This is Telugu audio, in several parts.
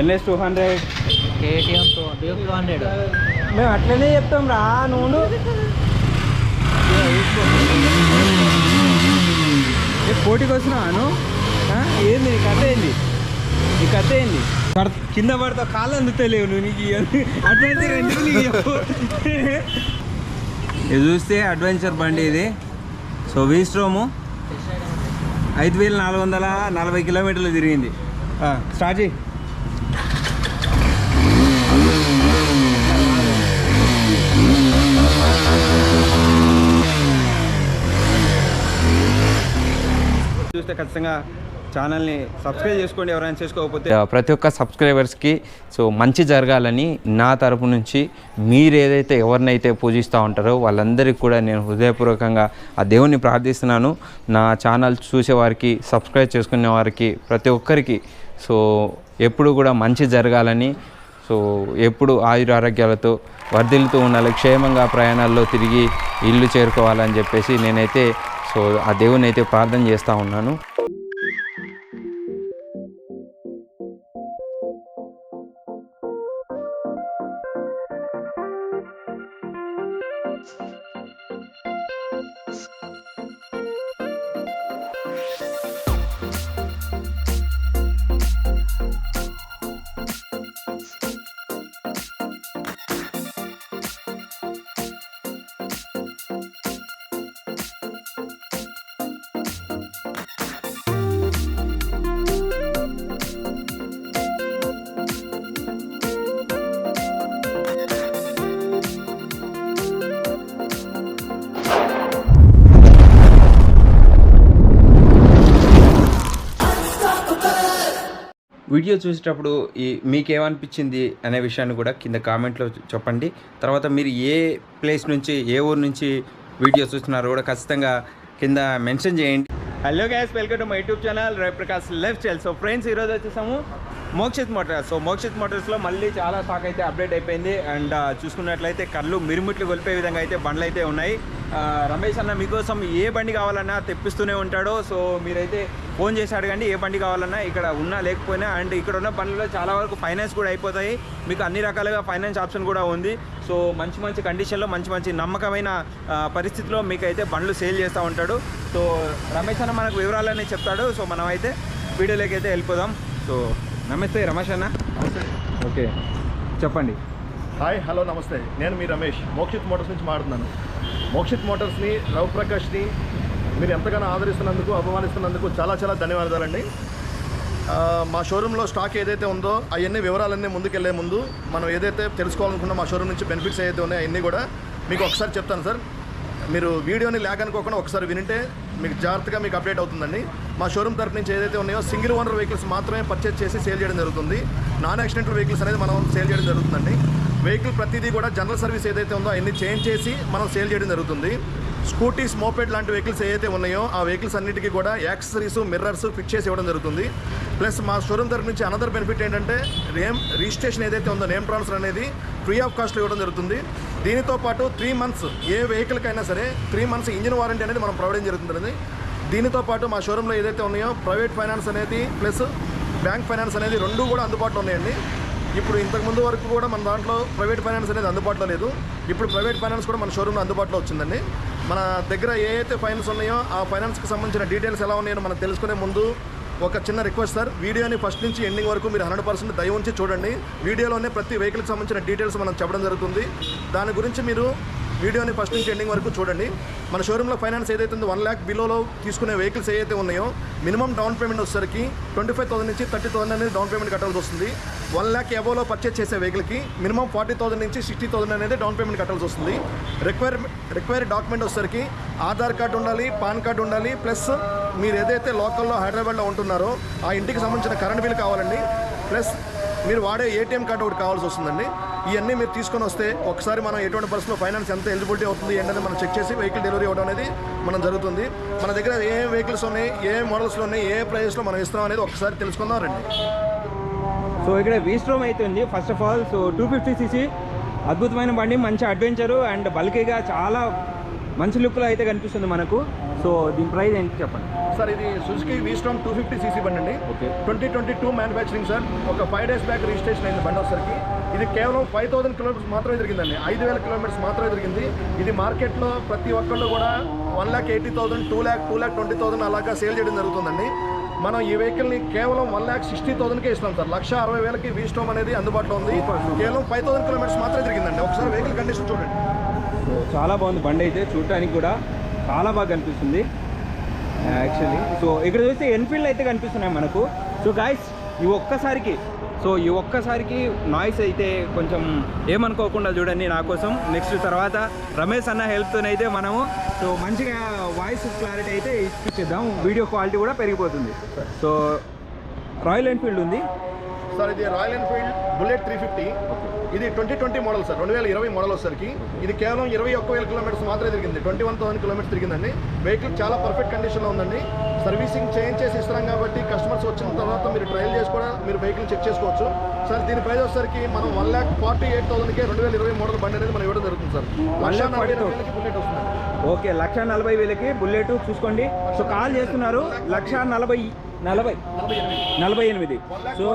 NS two hundred KTM two hundred మేము అట్లనే చెప్తాం రా నువ్వు ఏ పోటీకి వచ్చినాను ఏంది నీ కథ ఏంది? నీ కథ ఏంది? పడ- కింద పడతా కాళ్ళు అందుతలేవు నువ్వు నీకు అడ్వెంచర్ ఎందుకు నీకు ఇది చూస్తే అడ్వెంచర్ బండి ఇది. సో వీస్ట్రోము ఐదు వేల నాలుగు వందల నలభై కిలోమీటర్లు తిరిగింది. స్టార్ట్ చేయి. చూస్తే ఖచ్చితంగా ఛానల్ని సబ్స్క్రైబ్ చేసుకోండి ఎవరైనా చేసుకోకపోతే. ప్రతి ఒక్క సబ్స్క్రైబర్స్కి సో మంచి జరగాలని నా తరపు నుంచి మీరు ఏదైతే ఎవరినైతే పూజిస్తూ ఉంటారో వాళ్ళందరికీ కూడా నేను హృదయపూర్వకంగా ఆ దేవుణ్ణి ప్రార్థిస్తున్నాను. నా ఛానల్ చూసేవారికి సబ్స్క్రైబ్ చేసుకునే వారికి ప్రతి ఒక్కరికి సో ఎప్పుడు కూడా మంచి జరగాలని సో ఎప్పుడు ఆయుర ఆరోగ్యాలతో వర్ధిల్లుతూ ఉండాలి క్షేమంగా ప్రయాణాల్లో తిరిగి ఇల్లు చేరుకోవాలని చెప్పేసి నేనైతే సో ఆ దేవుని అయితే ప్రార్థన చేస్తూ ఉన్నాను. వీడియో చూసేటప్పుడు ఈ మీకేమనిపించింది అనే విషయాన్ని కూడా కింద కామెంట్లో చెప్పండి. తర్వాత మీరు ఏ ప్లేస్ నుంచి ఏ ఊరు నుంచి వీడియో చూస్తున్నారో కూడా ఖచ్చితంగా కింద మెన్షన్ చేయండి. Hello guys welcome to my YouTube channel Ravi Prakash life style so friends ఈరోజు వచ్చేసాము మోక్షిత్ మోటార్స్. సో మోక్షిత్ మోటార్స్లో మళ్ళీ చాలా స్టాక్ అయితే అప్డేట్ అయిపోయింది. అండ్ చూసుకున్నట్లయితే కళ్ళు మిరుమిట్లు కొలిపే విధంగా అయితే బండ్లు అయితే ఉన్నాయి. రమేష్ అన్న మీకోసం ఏ బండి కావాలన్నా తెప్పిస్తూనే ఉంటాడో. సో మీరైతే ఫోన్ చేసి అడగండి ఏ బండి కావాలన్నా ఇక్కడ ఉన్నా లేకపోయినా. అండ్ ఇక్కడ ఉన్న బండ్లలో చాలా వరకు ఫైనాన్స్ కూడా అయిపోతాయి. మీకు అన్ని రకాలుగా ఫైనాన్స్ ఆప్షన్ కూడా ఉంది. సో మంచి మంచి కండిషన్లో మంచి మంచి నమ్మకమైన పరిస్థితిలో మీకైతే బండ్లు సేల్ చేస్తూ ఉంటాడు. సో రమేష్ అన్న మనకు వివరాలన్నీ చెప్తాడు. సో మనమైతే వీడియోలోకి అయితే వెళ్ళిపోదాం. సో నమస్తే రమేష్ అన్న. ఓకే. చెప్పండి. హాయ్ హలో నమస్తే. నేను మీ రమేష్. మోక్షిత్ మోటార్స్ నుంచి మాట్లాడుతున్నాను. మోక్షిత్ మోటార్స్ని రవి ప్రకాష్ని మీరు ఎంతగానో ఆదరిస్తున్నందుకు అభిమానిస్తున్నందుకు చాలా చాలా ధన్యవాదాలండి. ఆ, మా షోరూంలో స్టాక్ ఏదైతే ఉందో అవన్నీ వివరాలన్నీ ముందుకెళ్ళే ముందు మనం ఏదైతే తెలుసుకోవాలనుకున్న మా షోరూమ్ నుంచి బెనిఫిట్స్ ఏదైతే ఉన్నాయో అవన్నీ కూడా మీకు ఒకసారి చెప్తాను సార్. మీరు వీడియోని ల్యాగ్ అనుకోకుండా ఒకసారి వినింటే మీకు జాగ్రత్తగా మీకు అప్డేట్ అవుతుందండి. మా షోరూమ్ తరపు నుంచి ఏదైతే ఉన్నాయో సింగిల్ ఓనర్ వెహికల్స్ మాత్రమే పర్చేస్ చేసి సేల్ చేయడం జరుగుతుంది. నాన్ యాక్సిడెంటల్ వెహికల్స్ అనేది మనం సేల్ చేయడం జరుగుతుందండి. వెహికల్ ప్రతిదీ కూడా జనరల్ సర్వీస్ ఏదైతే ఉందో అన్ని చేంజ్ చేసి మనం సేల్ చేయడం జరుగుతుంది. స్కూటీస్ మోపెడ్ లాంటి వెహికల్స్ ఏదైతే ఉన్నాయో ఆ వెహికల్స్ అన్నిటికీ కూడా యాక్సెసరీస్ మిర్రర్స్ ఫిట్ చేసి ఇవ్వడం జరుగుతుంది. ప్లస్ మా షోరూమ్ తరపు నుంచి అనదర్ బెనిఫిట్ ఏంటంటే నేమ్ రిజిస్ట్రేషన్ ఏదైతే ఉందో నేమ్ ట్రాన్స్ఫర్ అనేది ఫ్రీ ఆఫ్ కాస్ట్లో ఇవ్వడం జరుగుతుంది. దీనితో పాటు త్రీ మంత్స్ ఏ వెహికల్కి అయినా సరే త్రీ మంత్స్ ఇంజిన్ వారంటీ అనేది మనం ప్రొవైడ్ జరుగుతుంది దీనితో పాటు మా షోరూంలో ఏదైతే ఉన్నాయో ప్రైవేట్ ఫైనాన్స్ అనేది ప్లస్ బ్యాంక్ ఫైనాన్స్ అనేది రెండు కూడా అందుబాటులో ఉన్నాయండి. ఇప్పుడు ఇంతకు ముందు వరకు కూడా మన దాంట్లో ప్రైవేట్ ఫైనాన్స్ అనేది అందుబాటులో లేదు. ఇప్పుడు ప్రైవేట్ ఫైనాన్స్ కూడా మన షోరూంలో అందుబాటులో వచ్చిందండి. మన దగ్గర ఏ అయితే ఫైనాన్స్ ఉన్నాయో ఆ ఫైనాన్స్కి సంబంధించిన డీటెయిల్స్ ఎలా ఉన్నాయో మనం తెలుసుకునే ముందు ఒక చిన్న రిక్వెస్ట్ సార్ వీడియోని ఫస్ట్ నుంచి ఎండింగ్ వరకు మీరు హండ్రెడ్ పర్సెంట్ దయ ఉంచి చూడండి. వీడియోలోనే ప్రతి వెహికల్కి సంబంధించిన డీటెయిల్స్ మనం చెప్పడం జరుగుతుంది. దాని గురించి మీరు వీడియోని ఫస్ట్ నుంచి ఎండింగ్ వరకు చూడండి. మన షోరూంలో ఫైనాన్స్ ఏదైతే ఉందో వన్ ల్యాక్ బిలోలో తీసుకునే వెహికల్స్ ఏదైతే ఉన్నాయో మినిమం డౌన్ పేమెంట్ వచ్చేసరికి ట్వంటీ ఫైవ్ థౌసండ్ నుంచి థర్టీ థౌసండ్ అనేది డౌన్ పేమెంట్ కట్టాల్సి వస్తుంది. వన్ ల్యాక్ ఎబోలో పర్చేస్ చేసే వెహికల్కి మినిమం ఫార్టీ థౌసండ్ నుంచి సిక్స్టీ థౌసండ్ అనేది డౌన్ పేమెంట్ కట్టాల్సి వస్తుంది. రిక్వైర్ రిక్వైర్ డాక్యుమెంట్ వచ్చేసరికి ఆధార్ కార్డు ఉండాలి పాన్ కార్డు ఉండాలి ప్లస్ మీరు ఏదైతే లోకల్లో హైదరాబాద్లో ఉంటున్నారో ఆ ఇంటికి సంబంధించిన కరెంట్ బిల్ కావాలండి. ప్లస్ మీరు వాడే ఏటీఎం కార్డు ఒకటి కావాల్సి వస్తుందండి. ఇవన్నీ మీరు తీసుకొని వస్తే ఒకసారి మనం ఎటువంటి పరిస్థితుల్లో ఫైనాన్స్ ఎంత ఎలిజిబిలిటీ అవుతుంది ఏంటనేది మనం చెక్ చేసి వెహికల్ డెలివరీ ఇవ్వడం అనేది మనం జరుగుతుంది. మన దగ్గర ఏ వెహికల్స్ ఉన్నాయి ఏ మోడల్స్లో ఉన్నాయి ఏ ప్రైజెస్లో మనం ఇస్తాం అనేది ఒకసారి తెలుసుకుందాం రండి. సో ఇక్కడ వీస్ట్రోమ్ అయితే ఉంది. First of all so two fifty CC అద్భుతమైన బండి మంచి అడ్వెంచరు అండ్ బల్కీగా చాలా మంచి లుక్లో అయితే కనిపిస్తుంది మనకు. సో దీని ప్రైస్ ఏంటి చెప్పండి? సార్ ఇది Suzuki V Strom two fifty CC బండి అండి twenty twenty two manufacturing sir. ఒక ఫైవ్ డేస్ బ్యాక్ రిజిస్ట్రేషన్ అయింది బండి వచ్చేసరికి ఇది కేవలం ఫైవ్ థౌసండ్ కిలోమీటర్స్ మాత్రమే తిరిగిందండి ఐదు వేల కిలోమీటర్స్ మాత్రమే తిరిగింది ఇది మార్కెట్లో ప్రతి ఒక్కళ్ళు కూడా one lakh eighty thousand two lakh two lakh twenty thousand అలాగా సేల్ చేయడం జరుగుతుందండి. మనం ఈ వెహికల్ని కేవలం వన్ ల్యాక్ సిక్స్టీ థౌసండ్కే ఇస్తాం సార్. లక్ష అరవై వేలకి వీస్టోమ్ అనేది అందుబాటులో ఉంది. కేవలం ఫైవ్ థౌసండ్ కిలోమీటర్స్ మాత్రమే తిరిగిందండి ఒకసారి వెహికల్ కండిషన్ చూడండి. చాలా బాగుంది బండి అయితే. చూడటానికి కూడా చాలా బాగా కనిపిస్తుంది. యాక్చువల్లీ సో ఇక్కడ చూస్తే ఎన్ఫీల్డ్ అయితే కనిపిస్తున్నాయి మనకు. సో గాయస్ ఈ ఒక్కసారికి సో ఈ ఒక్కసారికి నాయిస్ అయితే కొంచెం ఏమనుకోకుండా చూడండి నా కోసం. నెక్స్ట్ తర్వాత రమేష్ అన్న హెల్ప్తోనైతే మనము సో మంచిగా వాయిస్ క్లారిటీ అయితే ఇప్పించేద్దాం. వీడియో క్వాలిటీ కూడా పెరిగిపోతుంది. సో రాయల్ ఎన్ఫీల్డ్ ఉంది. సార్ ఇది Royal Enfield Bullet three fifty ఇది ట్వంటీ ట్వంటీ మోడల్ సార్ రెండు వేల ఇరవై మోడల్ వచ్చేసరికి. ఇది కేవలం ఇరవై ఒక్క వేల కిలోమీటర్స్ మాత్రమే తిరిగింది. ట్వంటీ వన్ థౌసండ్ కిలోమీటర్స్ తిరిగిందండి. వెహికల్ చాలా పర్ఫెక్ట్ కండిషన్లో ఉందండి. సర్వీసింగ్ చేంజ్ చేసి ఇస్తున్నాం కాబట్టి కస్టమర్స్ వచ్చిన తర్వాత మీరు ట్రయల్ చేసి కూడా మీరు వెహికల్ చెక్ చేసుకోవచ్చు. సార్ దీని ప్రైస్ వచ్చేసరికి మనం వన్ ల్యాక్ ఫార్టీ ఎయిట్ థౌసండ్కి రెండు వేల ఇరవై మోడల్ బండి అనేది మనం ఇవ్వడం జరుగుతుంది సార్. లక్ష నలభై వేలకి బుల్లెట్ వస్తుంది. ఓకే లక్ష నలభై వేలకి బుల్లెట్ చూసుకోండి. సో కాల్ చేస్తున్నారు. లక్ష నలభై నలభై. నలభై ఎనిమిది. So.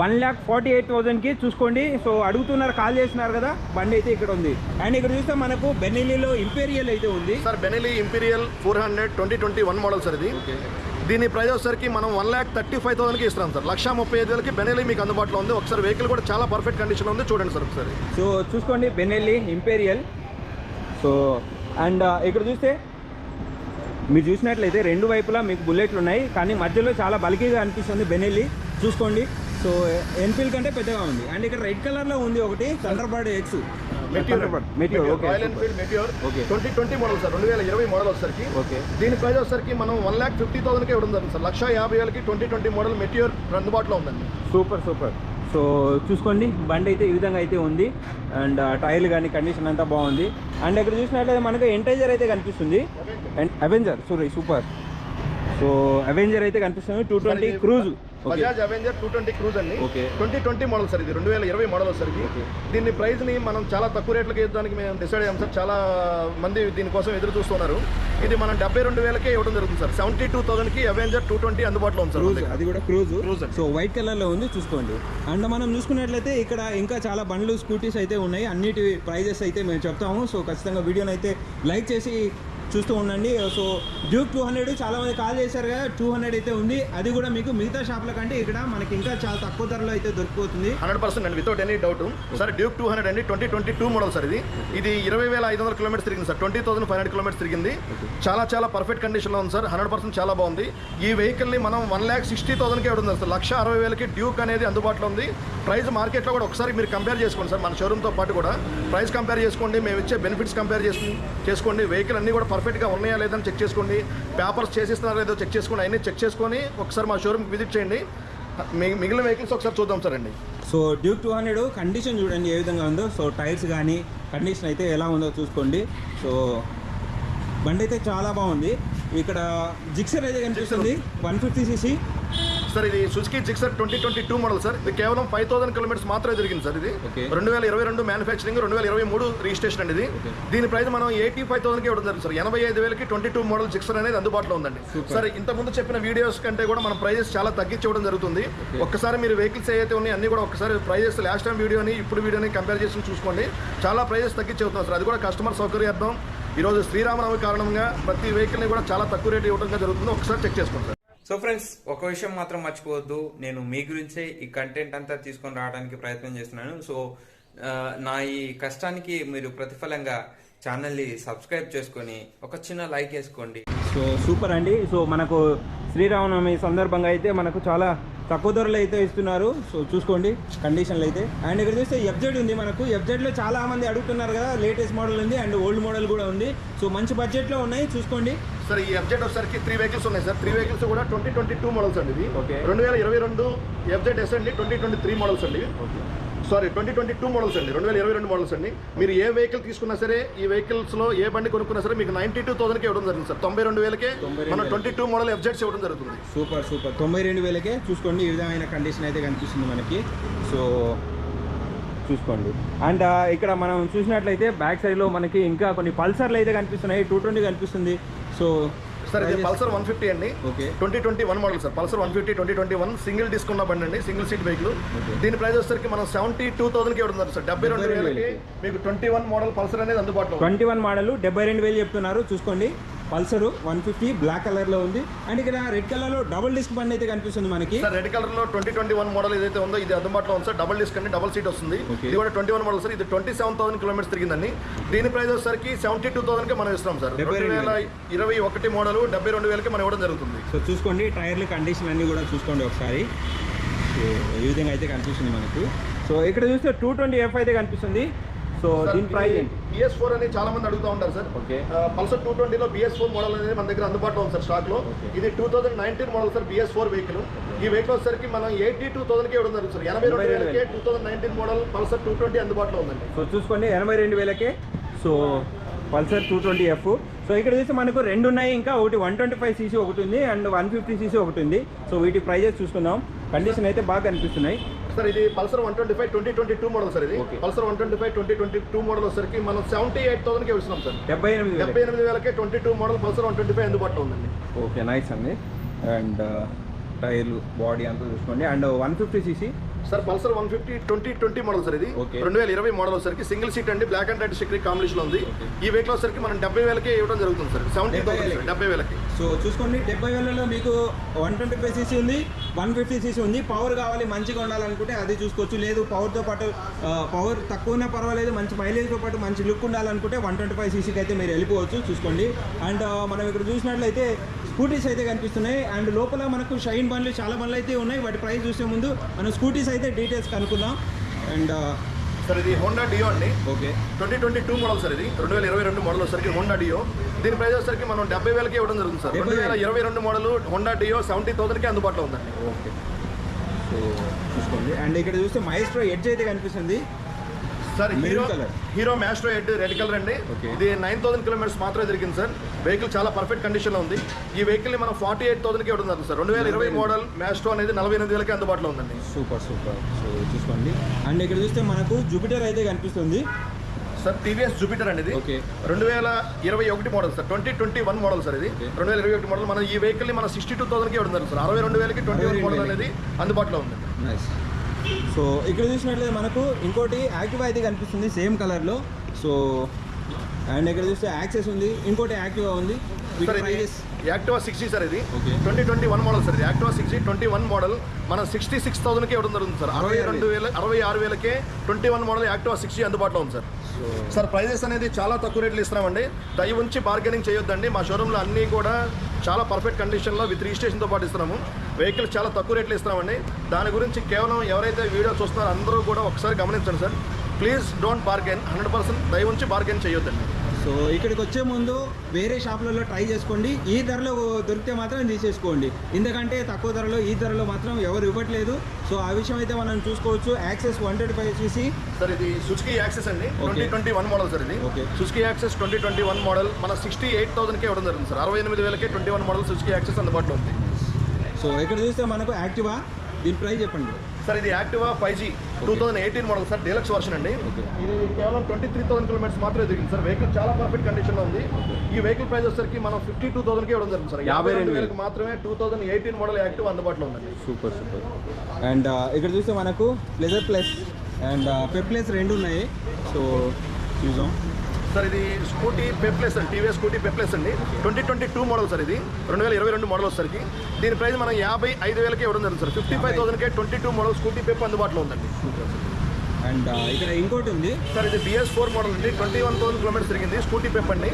One lakh forty eight థౌసండ్కి చూసుకోండి. సో అడుగుతున్నారు కాల్ చేస్తున్నారు కదా బండి అయితే ఇక్కడ ఉంది. అండ్ ఇక్కడ చూస్తే మనకు బెన్నెల్లీలో ఇంపీరియల్ అయితే ఉంది. Sir Benelli Imperial four hundred twenty twenty one model sir ఇది. దీని ప్రైస్ వచ్చేసరికి మనం వన్ ల్యాక్ థర్టీ ఫైవ్ థౌసండ్కి ఇస్తున్నాం సార్. లక్ష ముప్పై ఐదు వేలకి బెనెలీ మీకు అందుబాటులో ఉంది. ఒకసారి వెహికల్ కూడా చాలా పర్ఫెక్ట్ కండిషన్ ఉంది. చూడండి సార్ ఒకసారి. సో చూసుకోండి బెన్నెల్లి ఇంపీరియల్. సో అండ్ ఇక్కడ చూస్తే మీరు చూసినట్లయితే రెండు వైపులా మీకు బుల్లెట్లు ఉన్నాయి కానీ మధ్యలో చాలా బల్కీగా అనిపిస్తుంది బెనెల్లి చూసుకోండి. సో ఎన్ఫీల్డ్ కంటే పెద్దగా ఉంది. అండ్ ఇక్కడ రెడ్ కలర్లో ఉంది ఒకటి Thunderbird X. Twenty twenty model sir రెండు వేల ఇరవై మోడల్ వచ్చేసరికి. ఓకే దీని ప్రైస్ వచ్చేసరికి మనం వన్ ల్యాక్ ఫిఫ్టీ థౌసండ్కి ఇవ్వడం సార్ లక్ష యాభై వేలకి ట్వంటీ ట్వంటీ మోడల్ మెటియోర్ అందుబాటులో ఉందండి. సూపర్ సూపర్ సో చూసుకోండి బండి అయితే ఈ విధంగా అయితే ఉంది. అండ్ టైర్లు కానీ కండిషన్ అంతా బాగుంది. అండ్ ఇక్కడ చూసినట్లయితే మనకు ఎంటైజర్ అయితే కనిపిస్తుంది. And Avenger sorry super so Avenger అయితే కనిపిస్తుంది. Two twenty cruise. Bajaj Avenger two twenty cruise అండి. ట్వంటీ ట్వంటీ మోడల్ సార్ ఇది. రెండు వేల ఇరవై మోడల్ వచ్చేసరికి Okay. దీన్ని ప్రైస్ని మనం చాలా తక్కువ రేట్లకి ఇవ్వడానికి మేము డిసైడ్ అయ్యాం సార్ చాలా మంది దీనికోసం ఎదురు చూస్తున్నారు. ఇది మనం డెబ్బై రెండు వేలకే ఇవ్వడం జరుగుతుంది సార్ సెవెంటీ టూ థౌసండ్కి అవెంజర్ టూ ట్వంటీ అందుబాటులో ఉంది సార్ క్రూజ్. అది కూడా క్రూజ్ అండి. సో వైట్ కలర్లో ఉంది చూసుకోండి. అండ్ మనం చూసుకున్నట్లయితే ఇక్కడ ఇంకా చాలా బండ్లు స్కూటీస్ అయితే ఉన్నాయి. అన్నిటి ప్రైజెస్ అయితే మేము చెప్తాము. సో ఖచ్చితంగా వీడియోని అయితే లైక్ చేసి చూస్తూ ఉండండి. సో డ్యూక్ టూ హండ్రెడ్ చాలా మంది కాల్ చేశారు కదా టూ హండ్రెడ్ అయితే ఉంది. అది కూడా మీకు మిగతా షాప్ల కంటే ఇక్కడ మనకి ఇంకా చాలా తక్కువ ధరలో అయితే దొరికిపోతుంది. హండ్రెడ్ పర్సెంట్ అండి without any doubt sir Duke two hundred అండి twenty twenty two model sir ఇది. ఇది ఇరవై వేల ఐదు వందల కిలోమీటర్స్ తిరిగింది sir. Twenty thousand five hundred kilometres తిరిగింది. చాలా చాలా పర్ఫెక్ట్ కండిషన్లో ఉంది సార్. హండ్రెడ్ పర్సెంట్ చాలా బాగుంది. ఈ వెహికల్ని మనం వన్ ల్యాక్ సిక్స్టీ థౌసండ్కే ఉంటుంది సార్. లక్ష అరవై వేలకి డ్యూక్ అనేది అందుబాటులో ఉంది. ప్రైస్ మార్కెట్లో కూడా ఒకసారి మీరు కంపేర్ చేసుకోండి సార్. మన షోరూమ్తో పాటు కూడా ప్రైస్ కంపేర్ చేసుకోండి. మేము ఇచ్చే బెనిఫిట్స్ కంపేర్ చేసి చేసుకోండి. వెహికల్ అన్నీ కూడా పర్ఫెక్ట్గా ఉన్నాయా లేదని చెక్ చేసుకోండి. పేపర్స్ చేసిస్తున్నారా లేదో చెక్ చేసుకోండి. అన్నీ చెక్ చేసుకొని ఒకసారి మా షోరూమ్కి విజిట్ చేయండి. మిగిలిన వెహికల్స్ ఒకసారి చూద్దాం సార్ అండి. So Duke two hundred condition చూడండి ఏ విధంగా ఉందో. సో టైర్స్ కానీ కండిషన్ అయితే ఎలా ఉందో చూసుకోండి. సో బండి అయితే చాలా బాగుంది. ఇక్కడ జిక్సర్ అయితే కనిపిస్తుంది. One fifty CC. సార్ ఇది Suzuki Gixxer twenty twenty two model sir. ఇది కేవలం ఫైవ్ థౌసండ్ కిలోమీటర్స్ మాత్రమే జరిగింది సార్ ఇది. రెండు వేల ఇరవై రెండు మ్యానుఫ్యాక్చరింగ్ రెండు వేల ఇరవై మూడు రిజిస్ట్రేషన్ అండి ఇది. దీని ప్రైస్ మనం ఎయిటీ ఫైవ్ థౌసండ్కి ఇవ్వడం జరుగుతుంది సార్. ఎనభై ఐదు వేలకి ట్వంటీ టూ మోడల్ జిక్సర్ అనేది అందుబాటులో ఉందండి. సార్ ఇంతకుముందు చెప్పిన వీడియోస్ కంటే కూడా మనం ప్రైజెస్ చాలా తగ్గించి ఇవ్వడం జరుగుతుంది. ఒక్కసారి మీరు వెహికల్స్ ఏవైతే ఉన్నాయి అన్ని కూడా ఒకసారి ప్రైజెస్ లాస్ట్ టైం వీడియోని ఇప్పుడు వీడియోని కంపేర్ చేసి చూసుకోండి. చాలా ప్రైజెస్ తగ్గించి అవుతున్నాం సార్. అది కూడా కస్టమర్ సౌకర్యార్థం. ఈరోజు శ్రీరామనవమి కారణంగా ప్రతి వెహికల్ని కూడా చాలా తక్కువ రేటు ఇవ్వడం జరుగుతుంది. ఒకసారి చెక్ చేసుకోండి సార్. సో ఫ్రెండ్స్ ఒక విషయం మాత్రం మర్చిపోవద్దు. నేను మీ గురించే ఈ కంటెంట్ అంతా తీసుకొని రావడానికి ప్రయత్నం చేస్తున్నాను. సో నా ఈ కష్టానికి మీరు ప్రతిఫలంగా ఛానల్ని సబ్స్క్రైబ్ చేసుకొని ఒక చిన్న లైక్ వేసుకోండి. సో సూపర్ అండి. సో మనకు శ్రీరామనవమి సందర్భంగా అయితే మనకు చాలా తక్కువ ధరలు అయితే ఇస్తున్నారు. సో చూసుకోండి కండిషన్లు అయితే అండ్ ఇక్కడ చూస్తే ఎఫ్జెడ్ ఉంది మనకు. ఎఫ్జెడ్లో చాలా మంది అడుగుతున్నారు కదా లేటెస్ట్ మోడల్ ఉంది అండ్ ఓల్డ్ మోడల్ కూడా ఉంది. సో మంచి బడ్జెట్లో ఉన్నాయి. చూసుకోండి. సార్ ఈ ఎఫ్జెడ్ వచ్చేసరికి త్రీ వెహికల్స్ ఉన్నాయి సార్. త్రీ వెహికల్స్ కూడా ట్వంటీ ట్వంటీ టూ మోడల్స్ అండి ఇది Okay. రెండు వేల ఇరవై రెండు ఎఫ్జెడ్ ఎస్ అండి ట్వంటీ ట్వంటీ త్రీ మోడల్స్ అండి sorry twenty twenty two models అండి. రెండు వేల ఇరవై రెండు మోడల్స్ అండి. మీరు ఏ వెహికల్ తీసుకున్నా సరే ఈ వెహికల్స్లో ఏ బండి కొనుక్కున్నా సరే మీకు నైన్టీ టూ థౌసండ్కి ఇవ్వడం జరుగుతుంది సార్. తొంభై రెండు వేలకే మనం. ట్వంటీ టూ మోడల్ ఎఫ్జెడ్స్ ఇవ్వడం జరుగుతుంది. Super super. తొంభై రెండు వేలకే చూసుకోండి ఈ విధమైన కండిషన్ అయితే కనిపిస్తుంది మనకి. సో చూసుకోండి. అండ్ ఇక్కడ మనం చూసినట్లయితే బ్యాక్ సైడ్లో మనకి ఇంకా కొన్ని పల్సర్లు అయితే కనిపిస్తున్నాయి. టూ ట్వంటీ కనిపిస్తుంది. సో సార్ ఇది పల్సర్ వన్ ఫిఫ్టీ అండి. Okay. Twenty twenty one model sir Pulsar one fifty twenty twenty one single disc ఉన్న బండి అండి సింగిల్ సీట్ వెహికల్ దీని ప్రైస్ వచ్చేసరికి మనం సెవెంటీ టూ థౌసండ్కి ఇవ్వడం సార్. డెబ్బై రెండు వేలకి మీకు ట్వంటీ వన్ మోడల్ పల్సర్ అనేది అందుబాటులో. ట్వంటీ వన్ మోడల్ డెబ్బై రెండు వేలు చెప్తున్నారు. చూసుకోండి. పల్సర్ వన్ ఫిఫ్టీ బ్లాక్ కలర్లో ఉంది. అండ్ ఇక్కడ రెడ్ కలర్లో డబుల్ డిస్క్ బండి అయితే కనిపిస్తుంది మనకి. సార్ రెడ్ కలర్లో ట్వంటీ ట్వంటీ వన్ మోడల్ ఏదైతే ఉందో ఇది అందుబాటులో ఉంది సార్. డబుల్ డిస్క్ అండి డబుల్ సీట్ వస్తుంది. ఇది కూడా ట్వంటీ వన్ మోడల్ సార్. ఇది ట్వంటీ సెవెన్ థౌసండ్ కిలోమీటర్స్ తిరిగిందండి. దీని ప్రైస్ వచ్చేసరికి సెవెంటీ టూ థౌసండ్కి మనం ఇస్తాం సార్. డెబ్బై రెండు వేల. ఇరవై ఒకటి మోడల్ డెబ్బై రెండు వేలకి మనం ఇవ్వడం జరుగుతుంది. సో చూసుకోండి టైర్లు కండిషన్ అన్నీ కూడా చూసుకోండి ఒకసారి. ఈ విధంగా అయితే కనిపిస్తుంది మనకు. సో ఇక్కడ చూస్తే టూ ట్వంటీ ఎఫ్ అయితే కనిపిస్తుంది. సో దీని ప్రైస్ ఏంటి? బిఎస్ ఫోర్ అనేది చాలా మంది అడుగుతూ ఉంటారు సార్ ఓకే. పల్సర్ టూ ట్వంటీలో బిఎస్ ఫోర్ మోడల్ అనేది మన దగ్గర అందుబాటులో ఉంది సార్ స్టాక్లో. Okay. ఇది two thousand nineteen model sir BS four vehicle ఈ వెహికల్ వచ్చేసరికి మనం ఎయిటీ టూ థౌసండ్కి ఇవ్వడం జరుగుతుంది సార్ ఎనభై రెండు ఎనభై రెండు వేలకే two thousand nineteen model Pulsar two twenty అందుబాటులో ఉందండి. సో చూసుకోండి ఎనభై రెండు వేలకే. So Pulsar two twenty F so ఇక్కడ చూస్తే మనకు రెండు ఉన్నాయి ఇంకా ఒకటి వన్ ట్వంటీ ఫైవ్ సీసీ ఒకటి ఉంది అండ్ వన్ ఫిఫ్టీ సీసీ ఒకటి ఉంది. సో వీటి ప్రైజెస్ చూసుకుందాం. కండిషన్ అయితే బాగా కనిపిస్తున్నాయి సార్ ఇది Pulsar one twenty five twenty twenty two model sir ఇది. Pulsar one twenty five twenty twenty two model వచ్చరికి మనం సెవెంటీ ఎయిట్ థౌసండ్కి ఇస్తున్నాం సార్. డెబ్బై ఎనిమిది డెబ్బై ఎనిమిది వేలకే twenty two model Pulsar one twenty five అందుబాటులో ఉందండి. ఓకే నైస్ అండి. అండ్ టైర్లు బాడీ అంతా చూసుకోండి. And one fifty CC sir Pulsar one fifty twenty twenty model sir ఇది. రెండు వేల ఇరవై మోడల్ వచ్చరికి సింగిల్ సీట్ అండి బ్లాక్ అండ్ రెడ్ స్టిక్కరీ కాంబినేషన్ ఉంది. ఈ వెహికల్ వచ్చరికి మనం డెబ్బై వేలకే ఇవ్వడం జరుగుతుంది సార్. సెవెంటీ డెబ్బై థౌసండ్ వేలకి. డెబ్బై వేలకి. సో చూసుకోండి డెబ్బై వేలలో మీకు వన్ ట్వంటీ ఫైవ్ సీసీ ఉంది వన్ ఫిఫ్టీ సీసీ ఉంది. పవర్ కావాలి మంచిగా ఉండాలనుకుంటే అది చూసుకోవచ్చు. లేదు పవర్తో పాటు పవర్ తక్కువ ఉన్నా పర్వాలేదు మంచి మైలేజ్తో పాటు మంచి లుక్ ఉండాలనుకుంటే వన్ ట్వంటీ ఫైవ్ సీసీకి అయితే మీరు వెళ్ళిపోవచ్చు చూసుకోండి. అండ్ మనం ఇక్కడ చూసినట్లయితే స్కూటీస్ అయితే కనిపిస్తున్నాయి. అండ్ లోపల మనకు షైన్ బండ్లు చాలా బండ్లు అయితే ఉన్నాయి. వాటి ప్రైస్ చూసే ముందు మనం స్కూటీస్ అయితే డీటెయిల్స్ కనుక్కుందాం. అండ్ సార్ ఇది హోండా డియో అండి. Okay. Twenty twenty two model sir ఇది. రెండు వేల ఇరవై రెండు మోడల్ వచ్చరికి హోండా డియో. దీని ప్రైస్ వచ్చరికి మనం డెబ్బై వేలకి ఇవ్వడం జరుగుతుంది సార్. రెండు వేల ఇరవై రెండు మోడల్ హోండా డియో సెవెంటీ థౌసండ్కి అందుబాటులో ఉందండి. ఓకే. సో చూసుకోండి. అండ్ ఇక్కడ చూస్తే మైస్ట్రో ఎడ్జ్ అయితే కనిపిస్తుంది. Sir Hero. Hero Maestro Edge red colour అండి. ఇది నైన్ థౌసండ్ కిలోమీటర్స్ మాత్రమే తిరిగింది సార్. వెహికల్ చాలా పర్ఫెక్ట్ కండిషన్లో ఉంది. ఈ వెహికల్ మనం ఫార్టీ ఎయిట్ థౌసండ్కి ఇవ్వడం జరుగుతుంది సార్. రెండు వేల ఇరవై మోడల్ మ్యాస్ట్రో అనేది నలభై ఎనిమిది వేలకి అందుబాటులో ఉందండి. సూపర్ సూపర్ సో చూసుకోండి. అండ్ ఇక్కడ చూస్తే మనకు జూపిటర్ అయితే కనిపిస్తుంది. సార్ టీవీఎస్ జూపిటర్ అండి ఇది. రెండు వేల ఇరవై ఒకటి model sir. Twenty twenty one model sir ఇది. రెండు వేల ఇరవై ఒకటి మోడల్ మనం ఈ వెహికల్ మన సిక్స్టీ టూ థౌసండ్కి ఇవ్వడం జరుగుతుంది సార్. అరవై రెండు వేలకి ట్వంటీ వన్ 62 మోడల్. అనేది అందుబాటులో ఉంది. నైస్ సో ఇక్కడ చూసినట్లయితే మనకు ఇంకోటి యాక్టివ్ అయితే కనిపిస్తుంది సేమ్ కలర్లో. సో అండ్ ఇక్కడ చూస్తే యాక్సెస్ ఉంది ఇంకోటి యాక్టివ్ ఉంది. యాక్టివా సిక్స్టీ సార్ ఇది. Twenty twenty one model sir ఇది. Activa sixty twenty one model. మనం సిక్స్టీ సిక్స్ థౌసండ్కి ఇవ్వడం జరుగుతుంది సార్. అరవై రెండు వేల అరవై ఆరు వేలకే twenty one model Activa sixty అందుబాటులో ఉంది సార్. సార్ ప్రైజెస్ అనేది చాలా తక్కువ రేట్లు ఇస్తున్నామండి. దయ ఉంచి బార్గెనింగ్ చేయొద్దండి. మా షోరూంలో అన్నీ కూడా చాలా పర్ఫెక్ట్ కండిషన్లో విత్ రిజిస్ట్రేషన్తో పాటు ఇస్తున్నాము. వెహికల్ చాలా తక్కువ రేట్లు ఇస్తున్నామండి. దాని గురించి కేవలం ఎవరైతే వీడియో చూస్తున్నారో అందరూ కూడా ఒకసారి గమనించండి sir. Please don't bargain hundred percent దయ ఉంచి బార్గెన్ చేయొద్దండి. సో ఇక్కడికి వచ్చే ముందు వేరే షాపులలో ట్రై చేసుకోండి. ఈ ధరలో దొరికితే మాత్రం తీసేసుకోండి. ఎందుకంటే తక్కువ ధరలో ఈ ధరలో మాత్రం ఎవరు ఇవ్వట్లేదు. సో ఆ విషయం అయితే మనం చూసుకోవచ్చు. Access one twenty five CC sir ఇది సుజుకి యాక్సెస్ అండి. Twenty twenty one model sir ఇది. Okay. Suzuki Access twenty twenty one model మన సిక్స్టీ ఎయిట్ థౌసండ్కే ఇవ్వడం జరుగుతుంది సార్. అరవై ఎనిమిది వేలకే twenty one model Suzuki Access అందుబాటులో ఉంది. సో ఇక్కడ చూస్తే మనకు యాక్టివా దీని ప్రైస్ చెప్పండి. సార్ ఇది Activa five G? Two thousand eighteen model sir deluxe version అండి. ఇది కేవలం ట్వంటీ త్రీ థౌసండ్ కిలోమీటర్స్ మాత్రమే దిగింది సార్. వెహికల్ చాలా పర్ఫెక్ట్ కండిషన్లో ఉంది. ఈ వెహికల్ ప్రైస్ వచ్చేసరికి మనం ఫిఫ్టీ టూ థౌసండ్కి ఇవ్వడం జరుగుతుంది సార్. యాభై రెండు వేలకు మాత్రమే two thousand eighteen model active అందుబాటులో ఉందండి. Super super. అండ్ ఇక్కడ చూస్తే మనకు Pleasure plus and Pep plus రెండు ఉన్నాయి సో చూసాం సార్ ఇది స్కూటీ పెప్లెస్ అండి టీవీఎస్ స్కూటీ పెప్లెస్ అండి. Twenty twenty two model sir ఇది. రెండు వేల ఇరవై రెండు మోడల్ వచ్చేసరికి దీని ప్రైస్ మనం యాభై ఐదు వేలకే ఇవ్వడం జరుగుతుంది sir. Fifty five థౌసండ్కే twenty two model Scooty Pep అందుబాటులో ఉందండి. అండ్ ఇక్కడ ఇంకోటి ఉంది. సార్ ఇది బిఎస్ ఫోర్ మోడల్ అండి. ట్వంటీ వన్ థౌసండ్ కిలోమీటర్స్ తిరిగింది స్కూటీ పెప్ అండి.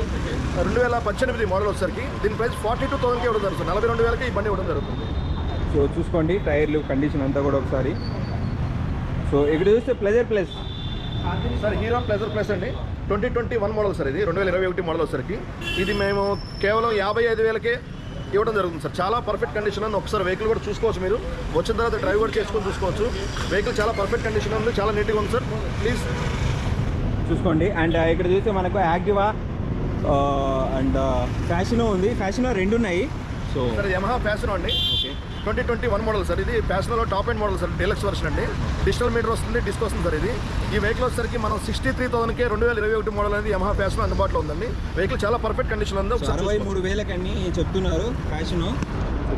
రెండు వేల పద్దెనిమిది మోడల్ వచ్చేసరికి దీని ప్రైస్ ఫార్టీ టూ థౌసండ్కి ఇవ్వడం జరుగుతుంది నలభై రెండు వేలకి ఈ బండి ఇవ్వడం జరుగుతుంది. సో చూసుకోండి టైర్లు కండిషన్ అంతా కూడా ఒకసారి. సో ఇక్కడ చూస్తే Pleasure plus sir Hero Pleasure plus అండి. Twenty twenty one model sir ఇది రెండు వేల ఇరవై ఒకటి మోడల్ వచ్చేసరికి. ఇది మేము కేవలం యాభై ఐదు వేలకే ఇవ్వడం జరుగుతుంది సార్. చాలా పర్ఫెక్ట్ కండిషన్ ఉంది. ఒకసారి వెహికల్ కూడా చూసుకోవచ్చు మీరు. వచ్చిన తర్వాత డ్రైవ్ కూడా చేసుకొని చూసుకోవచ్చు. వెహికల్ చాలా పర్ఫెక్ట్ కండిషన్ ఉంది. చాలా నీట్గా ఉంది సార్. ప్లీజ్. చూసుకోండి. అండ్ ఇక్కడ చూస్తే మనకు యాక్టివా అండ్ ఫ్యాషనో ఉంది. ఫ్యాషనో రెండు ఉన్నాయి. సో సార్ యమహా ఫ్యాషన్ అండి. Twenty twenty one model sir. ఇది ఫ్యాషన్లో top and model sir. Deluxe version అండి. డిజిటల్ మీటర్ వస్తుంది డిస్క్ వస్తుంది సార్ ఇది. ఈ వెహికల్ వచ్చేసరికి మనం సిక్స్టీ త్రీ థౌసండ్కే రెండు వేల ఇరవై ఒకటి మోడల్ అనేది యమహా ఫ్యాషన్ అందుబాటులో ఉందండి. వెహికల్ చాలా పర్ఫెక్ట్ కండిషన్ ఉంది. ఒకసారి అరవై. మూడు వేలకని చెప్తున్నారు ఫ్యాషన్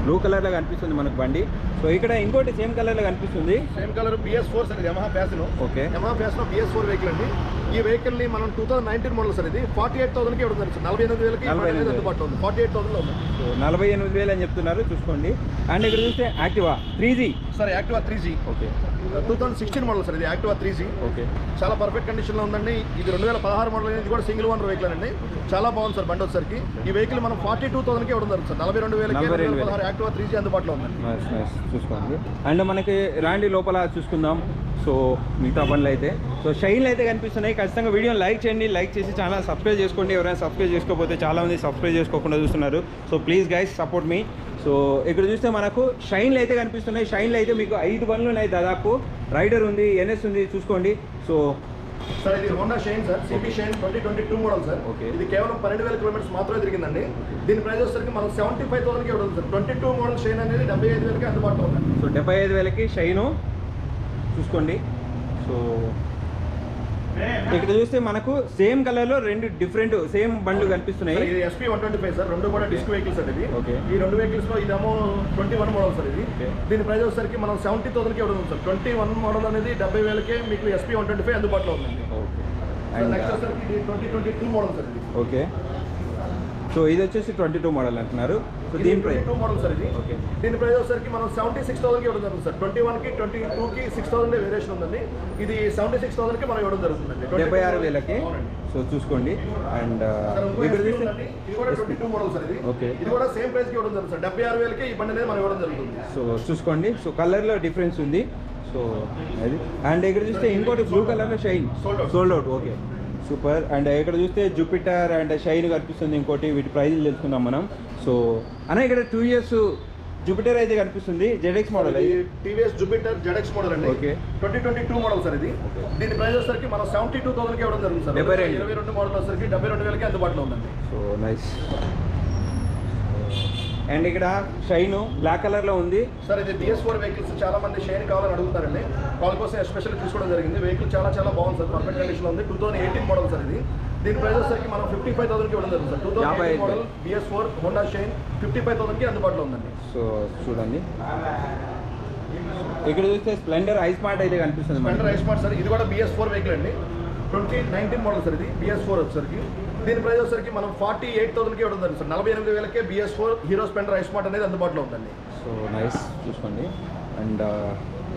బ్లూ కలర్లో కనిపిస్తుంది మనకు బండి. సో ఇక్కడ ఇంకోటి సేమ్ కలర్లో కనిపిస్తుంది. Same colour BS four sir Yamaha Fascino okay Yamaha Fascino BS four vehicle అండి. ఈ వెహికల్ని మనం two thousand nineteen model sir ఇది. ఫార్టీ ఎయిట్ థౌసండ్కి ఇవ్వడం సార్. నలభై ఎనిమిది వేలకి అందుబాటులో ఉంది. ఫార్టీ ఎయిట్ థౌసండ్లో ఉంది. నలభై ఎనిమిది వేలు అని చెప్తున్నారు. చూసుకోండి. అండ్ ఇక్కడ చూస్తే Activa three G sir Activa three G okay. Two thousand sixteen model sir ఇది యాక్టివా త్రీ జీ ఓకే. చాలా పర్ఫెక్ట్ కండిషన్లో ఉందండి. ఇది రెండు వేల పదహారు మోడల్ అనేది కూడా సింగిల్ ఓనర్ వెహికల్ అండి. చాలా బాగుంది సార్ బండి వచ్చేసరికి. ఈ వెహికల్ మనం ఫార్టీ టూ థౌసండ్కి ఇవ్వడం జరుగుతుంది సార్. నలభై రెండు వేలకి వేలు. పదహారు యాక్టివా త్రీ జీ అందుబాటులో ఉందండి చూసుకోండి. అండ్ మనకి రాండి లోపల చూసుకుందాం. సో మిగతా పనులు అయితే సో షైన్లు అయితే కనిపిస్తున్నాయి. ఖచ్చితంగా వీడియోని లైక్ చేయండి. లైక్ చేసి ఛానల్ సబ్స్క్రైబ్ చేసుకోండి. ఎవరైనా సబ్స్క్రైబ్ చేసుకోకపోతే చాలామంది సబ్స్క్రైబ్ చేసుకోకుండా చూస్తున్నారు. సో ప్లీజ్ గైస్ సపోర్ట్ మీ సో ఇక్కడ చూస్తే మనకు షైన్లు అయితే కనిపిస్తున్నాయి. షైన్లు అయితే మీకు ఐదు బండ్లు ఉన్నాయి దాదాపు. రైడర్ ఉంది ఎన్ఎస్ ఉంది చూసుకోండి. సో సార్ ఇది Honda Shine sir. CB Shine twenty twenty two model sir. Okay. ఇది కేవలం పన్నెండు వేల కిలోమీటర్స్ మాత్రమే తిరిగిందండి. దీని ప్రైస్ వచ్చేసరికి మనం సెవెంటీ ఫైవ్ థౌసండ్కి ఇవ్వడం sir. Twenty two model Shine అనేది డెబ్బై ఐదు వేలకి అందుబాటులో ఉందండి సో డెబ్బై ఐదు వేలకి షైను చూసుకోండి. సో ఇక్కడ చూస్తే మనకు సేమ్ కలర్లో రెండు డిఫరెంట్ సేమ్ బండ్లు కనిపిస్తున్నాయి. ఇది SP one twenty five sir. రెండు కూడా డిస్క్ వెహికల్స్ అండి ఇది. Okay. ఈ రెండు వెహికల్స్లో ఇదేమో ట్వంటీ వన్ మోడల్ సార్ ఇది. దీని ప్రైస్ వచ్చేసరికి మనం సెవెంటీ థౌసండ్కి ఇవ్వడం సార్. ట్వంటీ వన్ మోడల్ అనేది డెబ్బై వేలకే మీకు ఎస్పీ వన్ ట్వంటీ ఫైవ్ అందుబాటులో ఉందండి. ఓకే. నెక్స్ట్ వచ్చేసరికి ఇది twenty twenty two model sir ఇది. ఓకే. సో ఇది వచ్చేసి ట్వంటీ టూ మోడల్ అంటున్నారు. దీని ప్రైస్. టూ మోడల్ సార్ ఇది. ఓకే దీని ప్రైస్ వచ్చేసరికి మనం సెవెంటీ సిక్స్ థౌసండ్కి ఇవ్వడం జరుగుతుంది సార్ ట్వంటీ వన్కి ట్వంటీ టూకి సిక్స్ థౌసండ్ వేరియేషన్ ఉందండి. ఇది సెవెంటీ సిక్స్ థౌసండ్కి మనం ఇవ్వడం జరుగుతుందండి. డెబ్బై ఆరు వేలకి. సో చూసుకోండి. అండ్ ఉందండి. ఇది కూడా ట్వంటీ టూ మోడల్ సార్ ఇది. ఓకే. ఇది కూడా సేమ్ ప్రైస్కి ఇవ్వడం జరుగుతుంది సార్ డెబ్బై ఆరు వేలకి ఈ బండి అనేది మనం ఇవ్వడం జరుగుతుంది. సో చూసుకోండి. సో కలర్లో డిఫరెన్స్ ఉంది. సో అది. అండ్ ఇక్కడ చూస్తే ఇంకోటి బ్లూ కలర్లో Shine Sold out. Sold out okay super and ఇక్కడ చూస్తే జూపిటర్ అండ్ షైన్ కనిపిస్తుంది ఇంకోటి. వీటి ప్రైజ్లు తెలుసుకుందాం మనం. సో అన్న ఇక్కడ టూ ఇయర్స్ జూపిటర్ అయితే కనిపిస్తుంది ZX model TVS Jupiter ZX model అండి. Okay. Twenty twenty two model sir ఇది. దీని ప్రైస్ వచ్చేసరికి మనం సెవెంటీ టూ థౌసండ్కి ఇవ్వడం జరుగుతుంది సార్. డెబ్బై రెండు. ఇరవై రెండు మోడల్ వచ్చేసరికి డెబ్బై రెండు వేలకి అందుబాటులో ఉందండి. సో నైస్ అండ్ ఇక్కడ షైన్ బ్లాక్ కలర్లో ఉంది. సార్ ఇది బిఎస్ ఫోర్ వెహికల్స్ చాలా మంది షైన్ కావాలని అడుగుతారండి. వాళ్ళ కోసం ఎస్పెషల్ తీసుకోవడం జరిగింది. వెహికల్ చాలా చాలా బాగుంది సార్. పర్ఫెక్ట్ కండిషన్ ఉంది. Two thousand eighteen model sir ఇది. దీని ప్రైస్ వచ్చేసరికి మనం ఫిఫ్టీ ఫైవ్ థౌసండ్కి ఇవ్వడం జరుగుతుంది sir. Two thousand. Model BS four Honda Shine fifty five థౌసండ్కి అందుబాటులో ఉందండి. సో చూడండి. ఇక్కడ చూస్తే స్ప్లెండర్ ఐ స్మార్ట్ అయితే కనిపిస్తుంది మనకి. I smart sir. ఇది కూడా బిఎస్ ఫోర్ వెహికల్ అండి. ట్వంటీ నైన్టీన్ మోడల్ సార్ ఇది. బిఎస్ ఫోర్ వచ్చేసరికి. దీని ప్రైస్ వచ్చేసరికి మనం ఫార్టీ ఎయిట్ థౌసండ్కి ఇవ్వడం జరుగుతుంది సార్. నలభై ఎనిమిది వేలకే BS four Hero Splendor I smart అనేది అందుబాటులో ఉందండి. సో నైస్ చూసుకోండి. అండ్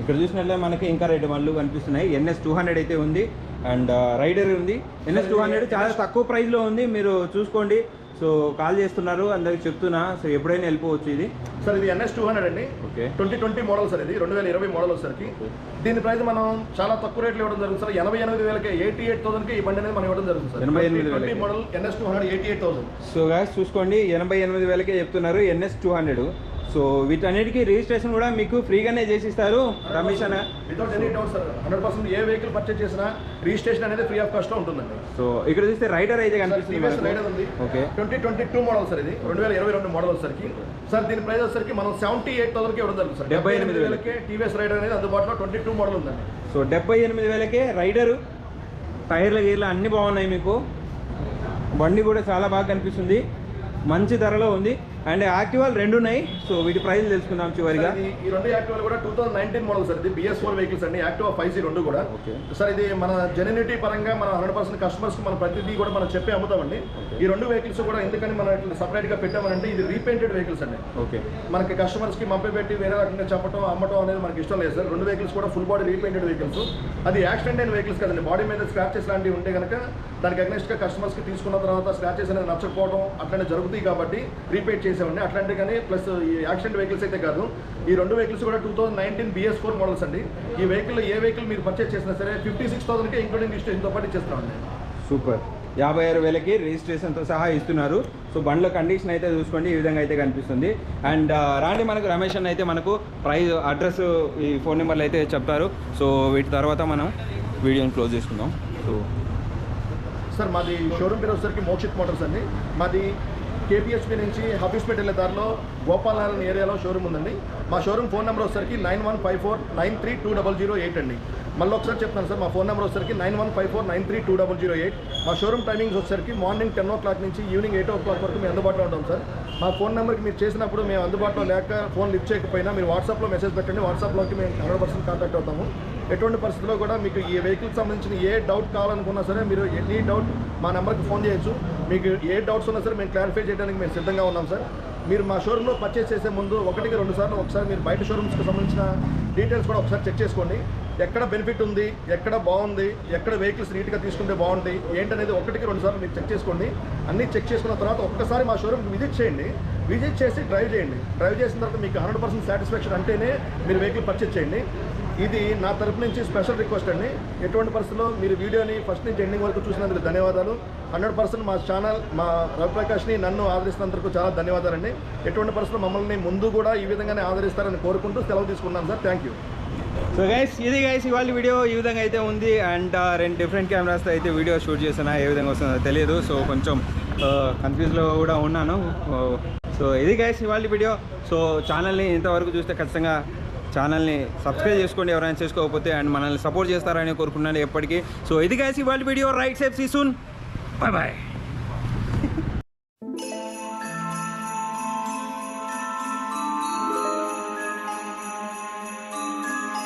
ఇక్కడ చూసినట్లే మనకి ఇంకా రెండు బండ్లు కనిపిస్తున్నాయి. ఎన్ఎస్ టూ హండ్రెడ్ అయితే ఉంది. అండ్ రైడర్ ఉంది. ఎన్ఎస్ టూ హండ్రెడ్ చాలా తక్కువ ప్రైస్లో ఉంది. మీరు చూసుకోండి. సో కాల్ చేస్తున్నారు. అందరికి చెప్తున్నా. సో ఎప్పుడైనా వెళ్ళిపోవచ్చు ఇది. సార్ ఇది ఎన్ఎస్ టూ హండ్రెడ్ అండి. Okay. Twenty twenty model sir ఇది. రెండు వేల ఇరవై మోడల్ వచ్చేసరికి దీని ప్రైస్ మనం చాలా తక్కువ రేట్లో ఇవ్వడం జరుగుతుంది సార్ ఎనభై ఎనిమిది వేలకి ఎయిటీ ఎయిట్ థౌసండ్కి ఈ బండి అనేది మనం ఇవ్వడం జరుగుతుంది సార్ ఎనభై ఎనిమిది ట్వంటీ వేలకి. Model NS two hundred eighty eight thousand. So guys చూసుకోండి. ఎనభై ఎనిమిది వేలకే చెప్తున్నారు. ఎన్ఎస్ టూ హండ్రెడ్ సో వీటన్నిటికీ రిజిస్ట్రేషన్ కూడా మీకు ఫ్రీగానే చేసిస్తారు. రమేష్ అన్న. Without any doubt sir hundred percent ఏ వెహికల్ పర్చేస్ చేసినా రిజిస్ట్రేషన్ అనేది ఫ్రీ ఆఫ్ కాస్ట్లో ఉంటుందండి. సో ఇక్కడ చూస్తే రైడర్ అయితే కనిపిస్తుంది రైడర్ ఉంది. Okay. Twenty twenty two model sir ఇది. రెండు వేల ఇరవై రెండు మోడల్ వచ్చేసరికి. సార్ దీని ప్రైస్ వచ్చేసరికి మనం సెవెంటీ ఎయిట్ థౌసండ్కి ఇవ్వడం జరుగుతుంది సార్ డెబ్బై ఎనిమిది వేలకి. టీవీఎస్ రైడర్ అనేది అందుబాటులో ట్వంటీ టూ మోడల్ ఉందండి. సో డెబ్బై ఎనిమిది వేలకే రైడరు టైర్ల గీర్లు అన్నీ బాగున్నాయి మీకు. బండి కూడా చాలా బాగా కనిపిస్తుంది. మంచి ధరలో ఉంది. అండ్ యాక్టివాలు రెండు ఉన్నాయి. సో వీటి ప్రైస్ తెలుసుకుందాం చివరిగా. ఈ రెండు యాక్టివాలు కూడా two thousand nineteen model sir. ఇది బిఎస్ ఫోర్ వెహికల్స్ అండి. యాక్టివా ఫైవ్ సి రెండు కూడా. ఓకే. సార్ ఇది మన జెన్యునిటీ పరంగా మన హండ్రెడ్ పర్సెంట్ కస్టమర్స్ మన ప్రతిదీ కూడా మనం చెప్పి అమ్ముతామండి. ఈ రెండు వెహికల్స్ కూడా ఎందుకని మనం ఇట్లా సపరేట్గా పెట్టామంటే ఇది రీపెయింటెడ్ వెహికల్స్ అండి. ఓకే. మనకి కస్టమర్స్కి మప్పి పెట్టి వేరే రకంగా చెప్పడం అమ్మటం అనేది మనకి ఇష్టం లేదు సార్. రెండు వెహికల్స్ కూడా ఫుల్ బాడీ రీపెయింటెడ్ వెహికల్స్ అది యాక్సిడెంట్ అయిన వెహికల్స్ కదండి. బాడీ మీద స్క్రాచెస్ లాంటివి ఉంటే కనుక దానికి అగ్నెస్ట్గా కస్టమర్స్కి తీసుకున్న తర్వాత స్క్రాచెస్ అనేది నచ్చకపోవడం అట్లాంటి జరుగుతాయి కాబట్టి రీపెయిట్ చేసామండి అట్లాంటి కానీ ప్లస్ ఈ యాక్సిడెంట్ వెహికల్స్ అయితే కాదు. ఈ రెండు వెహికల్స్ కూడా two thousand nineteen BS four models అండి. ఈ వెహికల్ ఏ వెహికల్ మీరు పర్చేస్ చేసినా సరే ఫిఫ్టీ సిక్స్ థౌసండ్కి ఇంక్లూడింగ్ రిజిస్ట్రేషన్తో పాటు ఇచ్చేస్తామండి సూపర్ యాభై ఆరు వేలకి రిజిస్ట్రేషన్తో సహా ఇస్తున్నారు. సో బండ్ల కండిషన్ అయితే చూసుకోండి. ఈ విధంగా అయితే కనిపిస్తుంది. అండ్ రాండి మనకు రమేష్ అన్న అయితే మనకు ప్రైస్ అడ్రస్ ఈ ఫోన్ నెంబర్లు అయితే చెప్తారు. సో వీటి తర్వాత మనం వీడియోని క్లోజ్ చేసుకుందాం. సో సార్ మాది షోరూమ్ పేరు వచ్చేసరికి మోక్షిత్ మోటార్స్ అండి. మాది కేపీహెచ్పి నుంచి హబీస్పేట్ వెళ్ళే దారిలో గోపాలనారాయణ ఏరియాలో షోరూమ్ ఉందండి. మా షోరూమ్ ఫోన్ నెంబర్ వచ్చేసరికి nine one five four nine three two double zero eight అండి. మళ్ళీ ఒకసారి చెప్తాను సార్ మా ఫోన్ నెంబర్ వచ్చేసరికి nine one five four nine three two double zero eight మా షోరూమ్ టైమింగ్స్ వచ్చేసరికి మార్నింగ్ టెన్ ఓ క్లాక్ నుంచి ఈవినింగ్ ఎయిట్ ఓ క్లాక్ వరకు మేము అందుబాటులో ఉంటాం సార్. మా ఫోన్ నెంబర్కి మీరు చేసినప్పుడు మేము అందుబాటులో లేక ఫోన్ లిఫ్ట్ చేయకపోయినా మీరు వాట్సాప్లో మెసేజ్ పెట్టండి. వాట్సాప్లోకి మేము హండ్రెడ్ పర్సెంట్ కాంటాక్ట్ అవుతాము. ఎటువంటి పరిస్థితుల్లో కూడా మీకు ఈ వెహికల్కి సంబంధించిన ఏ డౌట్ కావాలనుకున్నా సరే మీరు ఎనీ డౌట్ మా నెంబర్కి ఫోన్ చేయొచ్చు. మీకు ఏ డౌట్స్ ఉన్నా సరే మేము క్లారిఫై చేయడానికి మేము సిద్ధంగా ఉన్నాం సార్ మీరు మా షోరూంలో పర్చేస్ చేసే ముందు ఒకటికి రెండు సార్లు ఒకసారి మీరు బయట షోరూమ్స్కి సంబంధించిన డీటెయిల్స్ కూడా ఒకసారి చెక్ చేసుకోండి. ఎక్కడ బెనిఫిట్ ఉంది ఎక్కడ బాగుంది ఎక్కడ వెహికల్స్ నీట్గా తీసుకుంటే బాగుంది ఏంటనేది ఒకటికి రెండు సార్లు మీరు చెక్ చేసుకోండి. అన్నీ చెక్ చేసుకున్న తర్వాత ఒక్కసారి మా షోరూమ్కి విజిట్ చేయండి. విజిట్ చేసి డ్రైవ్ చేయండి. డ్రైవ్ చేసిన తర్వాత మీకు హండ్రెడ్ పర్సెంట్ సాటిస్ఫాక్షన్ అంటేనే మీరు వెహికల్ పర్చేస్ చేయండి. ఇది నా తరపు నుంచి స్పెషల్ రిక్వెస్ట్ అండి. ఎటువంటి పరిస్థితుల్లో మీరు వీడియోని ఫస్ట్ నుంచి ఎండింగ్ వరకు చూసినందుకు ధన్యవాదాలు. హండ్రెడ్ పర్సెంట్ మా ఛానల్ మా రవిప్రకాష్ని నన్ను ఆదరిస్తున్నందుకు చాలా ధన్యవాదాలండి. ఎటువంటి పరిస్థితుల్లో మమ్మల్ని ముందు కూడా ఈ విధంగానే ఆదరిస్తారని కోరుకుంటూ సెలవు తీసుకున్నాను sir. Thank you. So guys ఇది గైస్ ఇవాళ వీడియో ఈ విధంగా అయితే ఉంది. అండ్ రెండు డిఫరెంట్ కెమెరాస్తో అయితే వీడియో షూట్ చేసిన ఏ విధంగా వస్తుందో తెలియదు. సో కొంచెం కన్ఫ్యూజ్లో కూడా ఉన్నాను. సో ఇది గైస్ ఇవాళ వీడియో. సో ఛానల్ని ఇంతవరకు చూస్తే ఖచ్చితంగా ఛానల్ని సబ్స్క్రైబ్ చేసుకోండి ఎవరైనా చేసుకోకపోతే అండ్ మనల్ని సపోర్ట్ చేస్తారని కోరుకున్నాను ఎప్పటికీ. సో ఇది కాసి వాళ్ళ video ride safe see soon bye bye